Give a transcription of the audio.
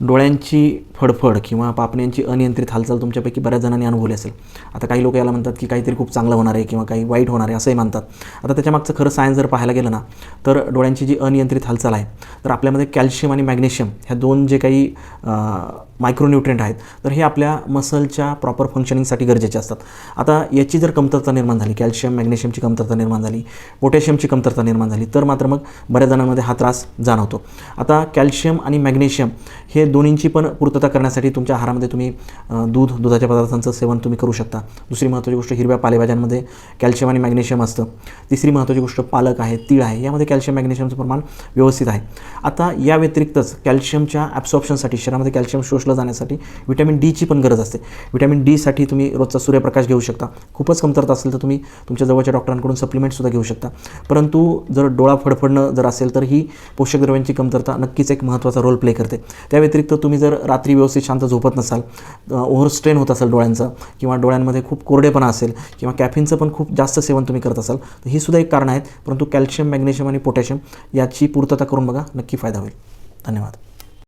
डोळ्यांची फडफड किंवा पापण्यांची अनियंत्रित हालचाल तुमच्यापैकी बऱ्याच जणांनी अनुभवली असेल. आता काही लोक याला म्हणतात की काहीतरी खूप चांगलं होणार आहे किंवा काही वाईट होणार आहे असंही मानतात. आता त्याच्यामागचं खरं सायन्स जर पाहायला गेलं ना तर डोळ्यांची जी अनियंत्रित हालचाल आहे तर आपल्यामध्ये कॅल्शियम आणि मॅग्नेशियम ह्या दोन जे काही मायक्रोन्युट्रियंट आहेत तर हे आपल्या मसलच्या प्रॉपर फंक्शनिंगसाठी गरजेचे असतात. आता याची जर कमतरता निर्माण झाली कॅल्शियम मॅग्नेशियमची कमतरता निर्माण झाली पोटॅशियमची कमतरता निर्माण झाली तर मात्र मग बऱ्याच जणांमध्ये हा त्रास जाणवतो. आता कॅल्शियम आणि मॅग्नेशियम हे दोन्हींची पण पूर्तता करण्यासाठी तुमच्या आहारामध्ये तुम्ही दूध दुधाच्या पदार्थांचं सेवन तुम्ही करू शकता. दुसरी महत्त्वाची गोष्ट हिरव्या पालेभाज्यांमध्ये कॅल्शियम आणि मॅग्नेशियम असतं. तिसरी महत्त्वाची गोष्ट पालक आहे तीळ आहे. यामध्ये कॅल्शियम मॅग्नेशियमचं प्रमाण व्यवस्थित आहे. आता या व्यतिरिक्तच कॅल्शियमच्या ॲब्सॉप्शनसाठी शरीरामध्ये कॅल्शियम शोषलं जाण्यासाठी व्हिटॅमिन डीची पण गरज असते. व्हिटॅमिन डीसाठी तुम्ही रोजचा सूर्यप्रकाश घेऊ शकता. खूपच कमतरता असेल तर तुम्ही तुमच्या जवळच्या डॉक्टरांकडून सप्लिमेंटसुद्धा घेऊ शकता. परंतु जर डोळा फडफडणं जर असेल तर ही पोषक द्रव्यांची कमतरता नक्कीच एक महत्त्वाचा रोल प्ले करते. त्या व्यतिरिक्त तुम्ही जर रात्री व्यवस्थित शांत झोपत नसाल ओव्हर स्ट्रेन होत असेल डोळ्यांचं किंवा डोळ्यांमध्ये खूप कोरडेपणा असेल किंवा कॅफिनचं पण खूप जास्त सेवन तुम्ही करत असाल तर ही सुद्धा एक कारण आहेत. परंतु कॅल्शियम मॅग्नेशियम आणि पोटॅशियम याची पूर्तता करून बघा नक्की फायदा होईल. धन्यवाद.